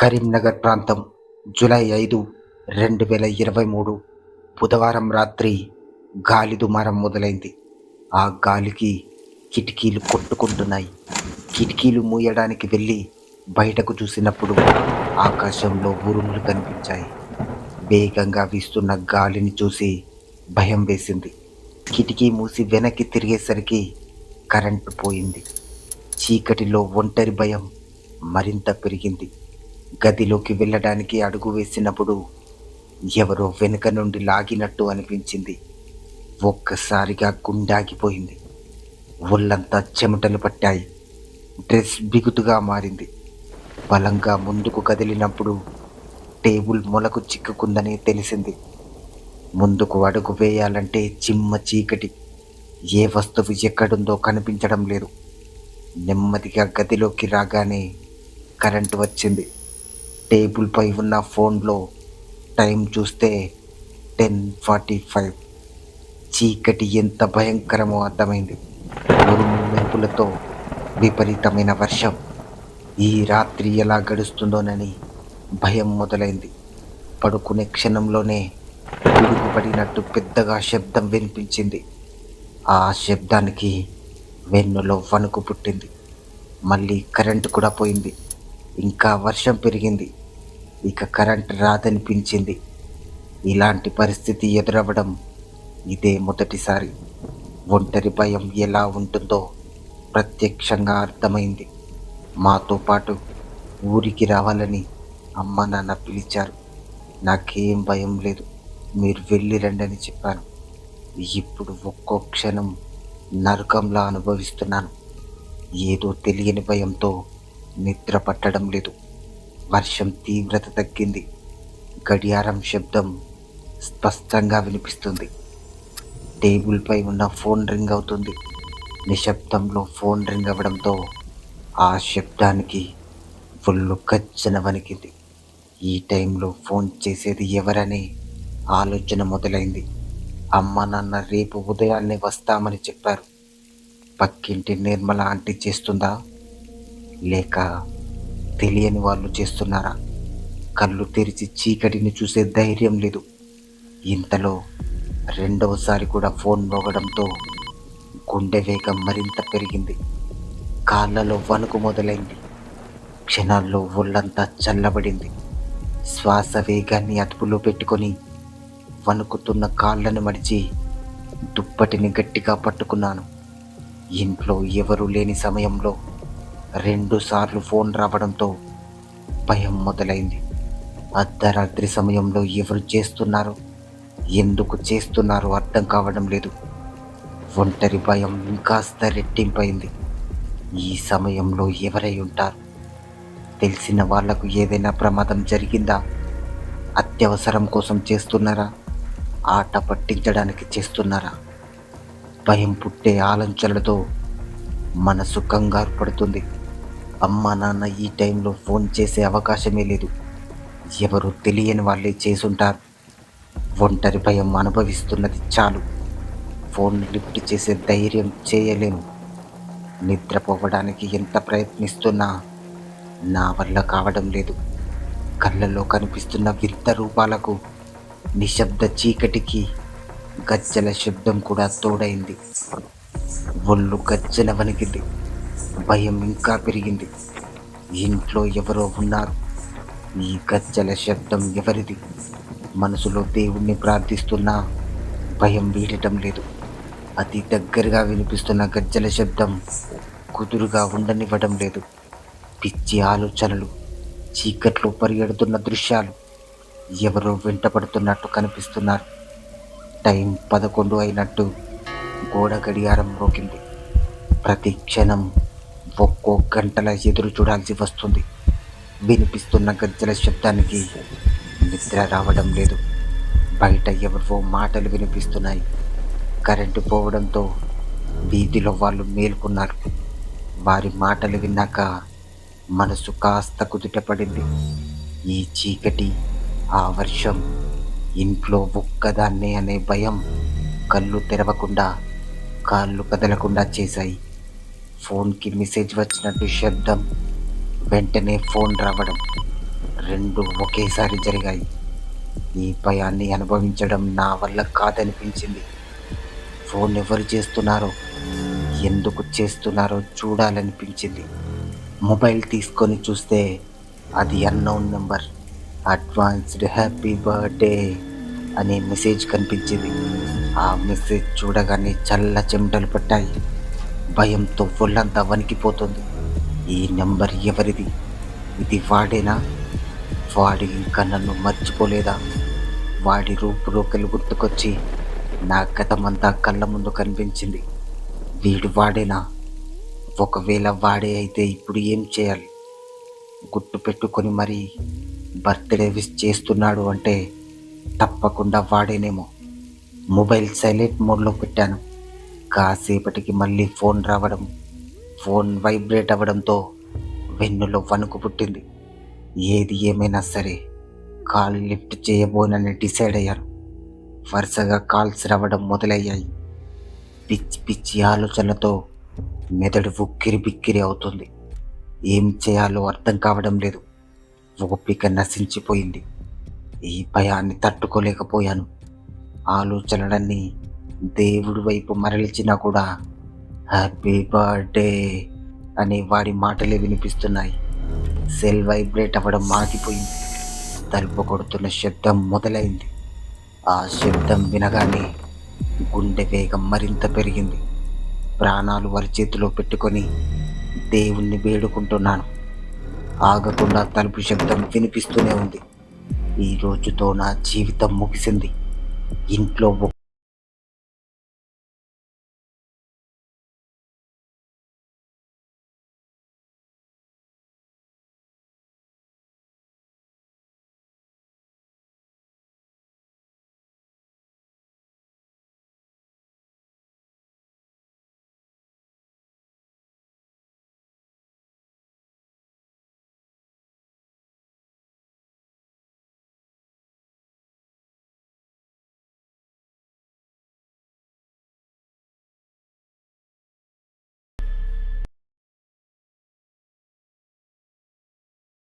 కరీంనగర్ ప్రాంతం జూలై ఐదు రెండు వేల ఇరవై మూడు బుధవారం రాత్రి గాలి దుమారం మొదలైంది. ఆ గాలికి కిటికీలు కొట్టుకుంటున్నాయి. కిటికీలు మూయడానికి వెళ్ళి బయటకు చూసినప్పుడు ఆకాశంలో ఉరుములు కనిపించాయి. వేగంగా వీస్తున్న గాలిని చూసి భయం వేసింది. కిటికీ మూసి వెనక్కి తిరిగేసరికి కరెంటు పోయింది. చీకటిలో ఒంటరి భయం మరింత పెరిగింది. గదిలోకి వెళ్ళడానికి అడుగు వేసినప్పుడు ఎవరో వెనుక నుండి లాగినట్టు అనిపించింది. ఒక్కసారిగా గుండాగిపోయింది. ఒళ్ళంతా చెమటలు పట్టాయి. డ్రెస్ బిగుతుగా మారింది. బలంగా ముందుకు కదిలినప్పుడు టేబుల్ మొలకు చిక్కుకుందని తెలిసింది. ముందుకు అడుగు వేయాలంటే చిమ్మ చీకటి. ఏ వస్తువు ఎక్కడుందో కనిపించడం లేదు. నెమ్మదిగా గదిలోకి రాగానే కరెంటు వచ్చింది. టేబుల్పై ఉన్న ఫోన్లో టైం చూస్తే టెన్ ఫార్టీ ఫైవ్. చీకటి ఎంత భయంకరమో అర్థమైంది. మెరుపులతో విపరీతమైన వర్షం. ఈ రాత్రి ఎలా గడుస్తుందోనని భయం మొదలైంది. పడుకునే క్షణంలోనే పిడుగుపడినట్టు పెద్దగా శబ్దం వినిపించింది. ఆ శబ్దానికి వెన్నులో వణుకు పుట్టింది. మళ్ళీ కరెంటు కూడా పోయింది. ఇంకా వర్షం పెరిగింది. ఇక కరెంట్ రాదనిపించింది. ఇలాంటి పరిస్థితి ఎదురవ్వడం ఇదే మొదటిసారి. ఒంటరి భయం ఎలా ఉంటుందో ప్రత్యక్షంగా అర్థమైంది. మాతో పాటు ఊరికి రావాలని అమ్మ నాన్న పిలిచారు. నాకేం భయం లేదు. మీరు వెళ్ళి రండి అని చెప్పాను. ఇప్పుడు ఒక్కో క్షణం నరకంలా అనుభవిస్తున్నాను. ఏదో తెలియని భయంతో నిద్ర పట్టడం లేదు. వర్షం తీవ్రత తగ్గింది. గడియారం శబ్దం స్పష్టంగా వినిపిస్తుంది. టేబుల్పై ఉన్న ఫోన్ రింగ్ అవుతుంది. నిశ్శబ్దంలో ఫోన్ రింగ్ అవ్వడంతో ఆ శబ్దానికి ఒళ్ళు గజ్జన వణికింది. ఈ టైంలో ఫోన్ చేసేది ఎవరనే ఆలోచన మొదలైంది. అమ్మ నాన్న రేపు ఉదయాన్నే వస్తామని చెప్పారు. పక్కింటి నిర్మల ఆంటీ చేస్తుందా? లేక తెలియని వాళ్ళు చేస్తున్నారా? కళ్ళు తెరిచి చీకటిని చూసే ధైర్యం లేదు. ఇంతలో రెండవసారి కూడా ఫోన్ మోగడంతో గుండె వేగం మరింత పెరిగింది. కాళ్ళలో వణుకు మొదలైంది. క్షణాల్లో ఒళ్ళంతా చల్లబడింది. శ్వాస వేగాన్ని అదుపులో పెట్టుకొని వణుకుతున్న కాళ్ళను మడిచి దుప్పటిని గట్టిగా పట్టుకున్నాను. ఇంట్లో ఎవరూ లేని సమయంలో రెండుసార్లు ఫోన్ రావడంతో భయం మొదలైంది. అర్ధరాత్రి సమయంలో ఎవరు చేస్తున్నారు ఎందుకు చేస్తున్నారో అర్థం కావడం లేదు. ఒంటరి భయం ఇంకాస్త రెట్టింపైంది. ఈ సమయంలో ఎవరై ఉంటారు? తెలిసిన వాళ్ళకు ఏదైనా ప్రమాదం జరిగిందా? అత్యవసరం కోసం చేస్తున్నారా? ఆట పట్టించడానికి చేస్తున్నారా? భయం పుట్టే ఆలోచనలతో మనసు కంగారు పడుతుంది. అమ్మ నాన్న ఈ టైంలో ఫోన్ చేసే అవకాశమే లేదు. ఎవరు తెలియని వాళ్ళే చేసుంటారు. ఒంటరి భయం అనుభవిస్తున్నది చాలు. ఫోన్ లిఫ్ట్ చేసే ధైర్యం చేయలేను. నిద్రపోవడానికి ఎంత ప్రయత్నిస్తున్నా నా వల్ల కావడం లేదు. కళ్ళల్లో కనిపిస్తున్న వింత రూపాలకు నిశ్శబ్ద చీకటికి గజ్జల శబ్దం కూడా తోడైంది. ఒళ్ళు గజ్జల వణికింది. భయం ఇంకా పెరిగింది. ఇంట్లో ఎవరో ఉన్నారు. ఈ గజ్జల శబ్దం ఎవరిది? మనసులో దేవుణ్ణి ప్రార్థిస్తున్నా భయం వీడటం లేదు. అతి దగ్గరగా వినిపిస్తున్న గజ్జల శబ్దం కుదురుగా ఉండనివ్వడం లేదు. పిచ్చి ఆలోచనలు చీకట్లో పరిగెడుతున్న దృశ్యాలు ఎవరో వెంటపడుతున్నట్టు కనిపిస్తున్నారు. టైం పదకొండు అయినట్టు గోడ గడియారం రోకింది. ప్రతి క్షణం ఒక్కో గంటల ఎదురు చూడాల్సి వస్తుంది. వినిపిస్తున్న గజ్జల శబ్దానికి నిద్ర రావడం లేదు. బయట ఎవరివో మాటలు వినిపిస్తున్నాయి. కరెంటు పోవడంతో వీధిలో వాళ్ళు మేల్కొన్నారు. వారి మాటలు విన్నాక మనసు కాస్త కుదుటపడింది. ఈ చీకటి ఆ వర్షం ఇంట్లో ఒక్కదాన్నే అనే భయం కళ్ళు తెరవకుండా కాళ్ళు కదలకుండా చేశాయి. ఫోన్కి మెసేజ్ వచ్చినట్టు శబ్దం. వెంటనే ఫోన్ రావడం. రెండు ఒకేసారి జరిగాయి. ఈ భయాన్ని అనుభవించడం నా వల్ల కాదనిపించింది. ఫోన్ ఎవరు చేస్తున్నారో ఎందుకు చేస్తున్నారో చూడాలనిపించింది. మొబైల్ తీసుకొని చూస్తే అది unknown number. Advanced happy birthday అనే మెసేజ్ కనిపించింది. ఆ మెసేజ్ చూడగానే చల్ల చెమటలు పట్టాయి. భయంతో ఒళ్ళంతా వణికిపోతుంది. ఈ నెంబర్ ఎవరిది? ఇది వాడేనా? వాడు ఇంకా నన్ను మర్చిపోలేదా? వాడి రూపురేఖలు గుర్తుకొచ్చి నా గతమంతా కళ్ళ ముందు కనిపించింది. వీడు వాడేనా? ఒకవేళ వాడే అయితే ఇప్పుడు ఏం చేయాలి? గుర్తు పెట్టుకొని మరి బర్త్డే విష్ చేస్తున్నాడు అంటే తప్పకుండా వాడేనేమో. మొబైల్ సైలెంట్ మోడ్లో పెట్టాను. కాసేపటికి మళ్ళీ ఫోన్ రావడం ఫోన్ వైబ్రేట్ అవ్వడంతో వెన్నులో వణుకు పుట్టింది. ఏది ఏమైనా సరే కాల్ లిఫ్ట్ చేయబోనని డిసైడ్ అయ్యాను. వరుసగా కాల్స్ రావడం మొదలయ్యాయి. పిచ్చి పిచ్చి ఆలోచనలతో మెదడు ఉక్కిరి బిక్కిరి అవుతుంది. ఏం చేయాలో అర్థం కావడం లేదు. ఓపిక నశించిపోయింది. ఈ భయాన్ని తట్టుకోలేకపోయాను. ఆలోచనలన్నీ దేవుడి వైపు మరలిచినా కూడా హ్యాపీ బర్త్డే అనే వాడి మాటలే వినిపిస్తున్నాయి. సెల్ వైబ్రేట్ అవ్వడం ఆగిపోయింది. తలుపు కొడుతున్న శబ్దం మొదలైంది. ఆ శబ్దం వినగానే గుండె వేగం మరింత పెరిగింది. ప్రాణాలు వరిచేతిలో పెట్టుకొని దేవుణ్ణి వేడుకుంటున్నాను. ఆగకుండా తలుపు శబ్దం వినిపిస్తూనే ఉంది. ఈ రోజుతో నా జీవితం ముగిసింది. ఇంట్లో